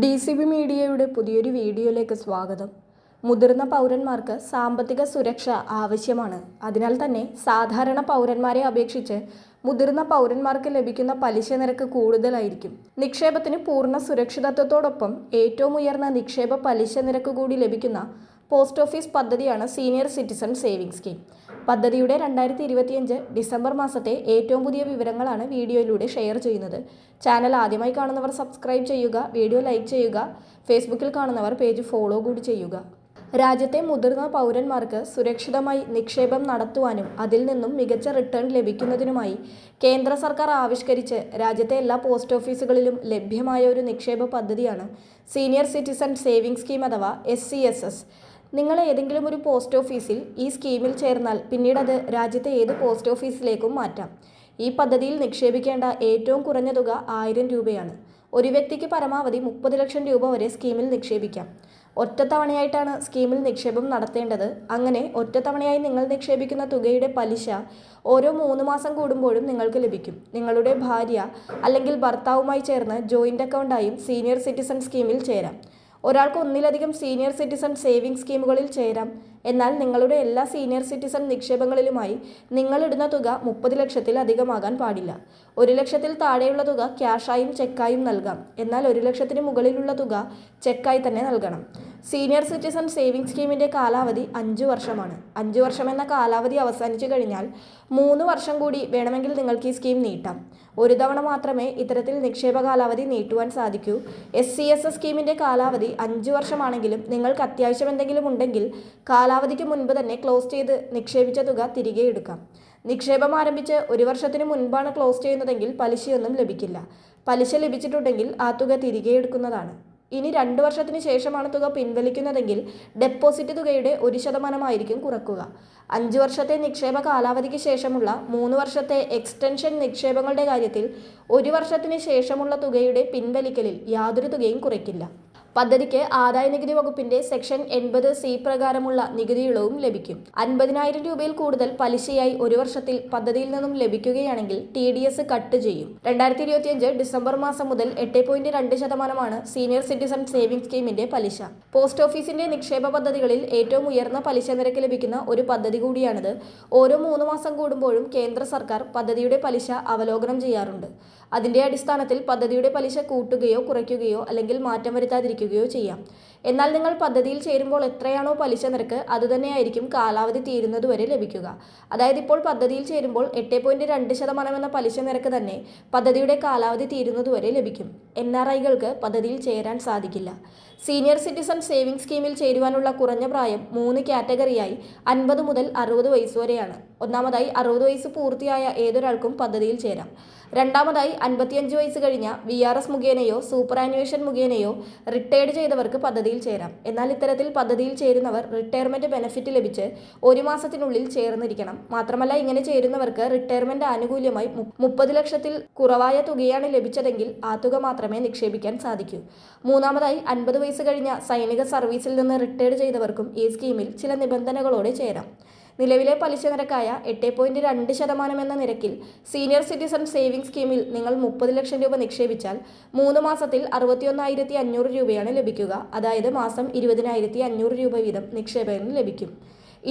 D C B മീഡിയയുടെ പുതിയൊരു വീഡിയോയിലേക്ക് സ്വാഗതം. മുതിർന്ന പൗരന്മാർക്ക് സാമ്പത്തിക സുരക്ഷ ആവശ്യമാണ്. അതിനാൽ തന്നെ സാധാരണ പൗരന്മാരെ അപേക്ഷിച്ച് മുതിർന്ന പൗരന്മാർക്ക് ലഭിക്കുന്ന പലിശ നിരക്ക് കൂടുതലായിരിക്കും. നിക്ഷേപത്തിന് പൂർണ സുരക്ഷിതത്വത്തോടൊപ്പം ഏറ്റവും ഉയർന്ന നിക്ഷേപ പലിശ നിരക്ക് കൂടി ലഭിക്കുന്ന പോസ്റ്റ് ഓഫീസ് പദ്ധതിയാണ് സീനിയർ സിറ്റിസൺ സേവിംഗ് സ്കീം. പദ്ധതിയുടെ രണ്ടായിരത്തി ഇരുപത്തിയഞ്ച് ഡിസംബർ മാസത്തെ ഏറ്റവും പുതിയ വിവരങ്ങളാണ് വീഡിയോയിലൂടെ ഷെയർ ചെയ്യുന്നത്. ചാനൽ ആദ്യമായി കാണുന്നവർ സബ്സ്ക്രൈബ് ചെയ്യുക വീഡിയോ ലൈക്ക് ചെയ്യുക ഫേസ്ബുക്കിൽ കാണുന്നവർ പേജ് ഫോളോ കൂടി ചെയ്യുക. രാജ്യത്തെ മുതിർന്ന പൗരന്മാർക്ക് സുരക്ഷിതമായി നിക്ഷേപം നടത്തുവാനും അതിൽ നിന്നും മികച്ച റിട്ടേൺ ലഭിക്കുന്നതിനുമായി കേന്ദ്ര സർക്കാർ ആവിഷ്കരിച്ച് രാജ്യത്തെ എല്ലാ പോസ്റ്റ് ഓഫീസുകളിലും ലഭ്യമായ ഒരു നിക്ഷേപ പദ്ധതിയാണ് സീനിയർ സിറ്റിസൺ സേവിംഗ് സ്കീം അഥവാ എസ് നിങ്ങൾ ഏതെങ്കിലും ഒരു പോസ്റ്റ് ഓഫീസിൽ ഈ സ്കീമിൽ ചേർന്നാൽ പിന്നീട് അത് രാജ്യത്തെ ഏത് പോസ്റ്റ് ഓഫീസിലേക്കും മാറ്റാം. ഈ പദ്ധതിയിൽ നിക്ഷേപിക്കേണ്ട ഏറ്റവും കുറഞ്ഞ തുക ആയിരം രൂപയാണ്. ഒരു വ്യക്തിക്ക് പരമാവധി മുപ്പത് ലക്ഷം രൂപ വരെ സ്കീമിൽ നിക്ഷേപിക്കാം. ഒറ്റത്തവണയായിട്ടാണ് സ്കീമിൽ നിക്ഷേപം നടത്തേണ്ടത്. അങ്ങനെ ഒറ്റത്തവണയായി നിങ്ങൾ നിക്ഷേപിക്കുന്ന തുകയുടെ പലിശ ഓരോ മൂന്ന് മാസം കൂടുമ്പോഴും നിങ്ങൾക്ക് ലഭിക്കും. നിങ്ങളുടെ ഭാര്യ അല്ലെങ്കിൽ ഭർത്താവുമായി ചേർന്ന് ജോയിന്റ് അക്കൗണ്ടായും സീനിയർ സിറ്റിസൺ സ്കീമിൽ ചേരാം. ഒരാൾക്ക് ഒന്നിലധികം സീനിയർ സിറ്റിസൺ സേവിംഗ് സ്കീമുകളിൽ ചേരാം. എന്നാൽ നിങ്ങളുടെ എല്ലാ സീനിയർ സിറ്റിസൺ നിക്ഷേപങ്ങളിലുമായി നിങ്ങളിടുന്ന തുക മുപ്പത് ലക്ഷത്തിൽ അധികമാകാൻ പാടില്ല. ഒരു ലക്ഷത്തിൽ താഴെയുള്ള തുക ക്യാഷായും ചെക്കായും നൽകാം. എന്നാൽ ഒരു ലക്ഷത്തിന് മുകളിലുള്ള തുക ചെക്കായി തന്നെ നൽകണം. സീനിയർ സിറ്റിസൺ സേവിംഗ് സ്കീമിന്റെ കാലാവധി അഞ്ച് വർഷമാണ്. അഞ്ച് വർഷം എന്ന കാലാവധി അവസാനിച്ചു കഴിഞ്ഞാൽ മൂന്ന് വർഷം കൂടി വേണമെങ്കിൽ നിങ്ങൾക്ക് ഈ സ്കീം നീട്ടാം. ഒരു തവണ മാത്രമേ ഇത്തരത്തിൽ നിക്ഷേപ കാലാവധി നീട്ടുവാൻ സാധിക്കൂ. എസ് സി എസ് എസ് സ്കീമിന്റെ കാലാവധി അഞ്ച് വർഷമാണെങ്കിലും നിങ്ങൾക്ക് അത്യാവശ്യം എന്തെങ്കിലും ഉണ്ടെങ്കിൽ കാലാവധിക്ക് മുൻപ് തന്നെ ക്ലോസ് ചെയ്ത് നിക്ഷേപിച്ച തുക തിരികെ എടുക്കാം. നിക്ഷേപം ആരംഭിച്ച് ഒരു വർഷത്തിന് മുൻപാണ് ക്ലോസ് ചെയ്യുന്നതെങ്കിൽ പലിശയൊന്നും ലഭിക്കില്ല. പലിശ ലഭിച്ചിട്ടുണ്ടെങ്കിൽ ആ തുക തിരികെ എടുക്കുന്നതാണ്. ഇനി രണ്ട് വർഷത്തിന് ശേഷമാണ് തുക പിൻവലിക്കുന്നതെങ്കിൽ ഡെപ്പോസിറ്റ് തുകയുടെ ഒരു ശതമാനമായിരിക്കും കുറക്കുക. അഞ്ച് വർഷത്തെ നിക്ഷേപ കാലാവധിക്ക് ശേഷമുള്ള മൂന്ന് വർഷത്തെ എക്സ്റ്റൻഷൻ നിക്ഷേപങ്ങളുടെ കാര്യത്തിൽ ഒരു വർഷത്തിന് ശേഷമുള്ള തുകയുടെ പിൻവലിക്കലിൽ യാതൊരു തുകയും കുറയ്ക്കില്ല. പദ്ധതിക്ക് ആദായ നികുതി വകുപ്പിന്റെ സെക്ഷൻ എൺപത് സി പ്രകാരമുള്ള നികുതി ഇളവും ലഭിക്കും. അൻപതിനായിരം രൂപയിൽ കൂടുതൽ പലിശയായി ഒരു വർഷത്തിൽ പദ്ധതിയിൽ നിന്നും ലഭിക്കുകയാണെങ്കിൽ ടി ഡി എസ് കട്ട് ചെയ്യും. രണ്ടായിരത്തി ഇരുപത്തിയഞ്ച് ഡിസംബർ മാസം മുതൽ എട്ട് പോയിന്റ് രണ്ട് ശതമാനമാണ് സീനിയർ സിറ്റിസൺ സേവിംഗ് സ്കീമിന്റെ പലിശ. പോസ്റ്റ് ഓഫീസിന്റെ നിക്ഷേപ പദ്ധതികളിൽ ഏറ്റവും ഉയർന്ന പലിശ നിരക്ക് ലഭിക്കുന്ന ഒരു പദ്ധതി കൂടിയാണിത്. ഓരോ മൂന്ന് മാസം കൂടുമ്പോഴും കേന്ദ്ര സർക്കാർ പദ്ധതിയുടെ പലിശ അവലോകനം ചെയ്യാറുണ്ട്. അതിന്റെ അടിസ്ഥാനത്തിൽ പദ്ധതിയുടെ പലിശ കൂട്ടുകയോ കുറയ്ക്കുകയോ അല്ലെങ്കിൽ മാറ്റം വരുത്താതിരിക്കുകയോ ചെയ്യാം. എന്നാൽ നിങ്ങൾ പദ്ധതിയിൽ ചേരുമ്പോൾ എത്രയാണോ പലിശ നിരക്ക് അതുതന്നെയായിരിക്കും കാലാവധി തീരുന്നതുവരെ ലഭിക്കുക. അതായത് ഇപ്പോൾ പദ്ധതിയിൽ ചേരുമ്പോൾ എട്ട് പോയിന്റ് രണ്ട് ശതമാനം എന്ന പലിശ നിരക്ക് തന്നെ പദ്ധതിയുടെ കാലാവധി തീരുന്നതുവരെ ലഭിക്കും. എൻ ആർ ഐകൾക്ക് പദ്ധതിയിൽ ചേരാൻ സാധിക്കില്ല. സീനിയർ സിറ്റിസൺ സേവിംഗ് സ്കീമിൽ ചേരുവാനുള്ള കുറഞ്ഞ പ്രായം മൂന്ന് കാറ്റഗറിയായി അൻപത് മുതൽ അറുപത് വയസ്സ് വരെയാണ്. ഒന്നാമതായി അറുപത് വയസ്സ് പൂർത്തിയായ ഏതൊരാൾക്കും പദ്ധതിയിൽ ചേരാം. രണ്ടാമതായി അൻപത്തിയഞ്ച് വയസ്സ് കഴിഞ്ഞ വി ആർ എസ് മുഖേനയോ സൂപ്പർ ആനുവേഷൻ മുഖേനയോ റിട്ടയർഡ് ചെയ്തവർക്ക് പദ്ധതിയിൽ ചേരാം. എന്നാൽ ഇത്തരത്തിൽ പദ്ധതിയിൽ ചേരുന്നവർ റിട്ടയർമെന്റ് ബെനഫിറ്റ് ലഭിച്ച് ഒരു മാസത്തിനുള്ളിൽ ചേർന്നിരിക്കണം. മാത്രമല്ല ഇങ്ങനെ ചേരുന്നവർക്ക് റിട്ടയർമെന്റ് ആനുകൂല്യമായി മുപ്പത് ലക്ഷത്തിൽ കുറവായ തുകയാണ് ലഭിച്ചതെങ്കിൽ ആ തുക മാത്രമേ നിക്ഷേപിക്കാൻ സാധിക്കൂ. മൂന്നാമതായി അൻപത് വയസ്സ് കഴിഞ്ഞ സൈനിക സർവീസിൽ നിന്ന് റിട്ടയർഡ് ചെയ്തവർക്കും ഈ സ്കീമിൽ ചില നിബന്ധനകളോടെ ചേരാം. നിലവിലെ പലിശ നിരക്കായ എട്ട് പോയിന്റ് രണ്ട് ശതമാനം എന്ന നിരക്കിൽ സീനിയർ സിറ്റിസൺ സേവിംഗ് സ്കീമിൽ നിങ്ങൾ മുപ്പത് ലക്ഷം രൂപ നിക്ഷേപിച്ചാൽ മൂന്ന് മാസത്തിൽ അറുപത്തിയൊന്നായിരത്തി അഞ്ഞൂറ് രൂപയാണ് ലഭിക്കുക. അതായത് മാസം ഇരുപതിനായിരത്തി അഞ്ഞൂറ് രൂപ വീതം നിക്ഷേപകന് ലഭിക്കും.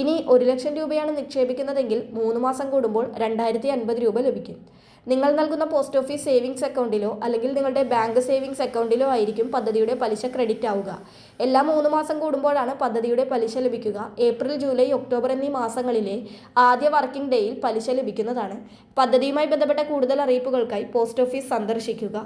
ഇനി ഒരു ലക്ഷം രൂപയാണ് നിക്ഷേപിക്കുന്നതെങ്കിൽ മൂന്ന് മാസം കൂടുമ്പോൾ രണ്ടായിരത്തി അൻപത് രൂപ ലഭിക്കും. നിങ്ങൾ നൽകുന്ന പോസ്റ്റ് ഓഫീസ് സേവിങ്സ് അക്കൗണ്ടിലോ അല്ലെങ്കിൽ നിങ്ങളുടെ ബാങ്ക് സേവിങ്സ് അക്കൗണ്ടിലോ ആയിരിക്കും പദ്ധതിയുടെ പലിശ ക്രെഡിറ്റ് ആവുക. എല്ലാ മൂന്ന് മാസം കൂടുമ്പോഴാണ് പദ്ധതിയുടെ പലിശ ലഭിക്കുക. ഏപ്രിൽ ജൂലൈ ഒക്ടോബർ എന്നീ മാസങ്ങളിലെ ആദ്യ വർക്കിംഗ് ഡേയിൽ പലിശ ലഭിക്കുന്നതാണ്. പദ്ധതിയുമായി ബന്ധപ്പെട്ട കൂടുതൽ അറിയിപ്പുകൾക്കായി പോസ്റ്റ് ഓഫീസ് സന്ദർശിക്കുക.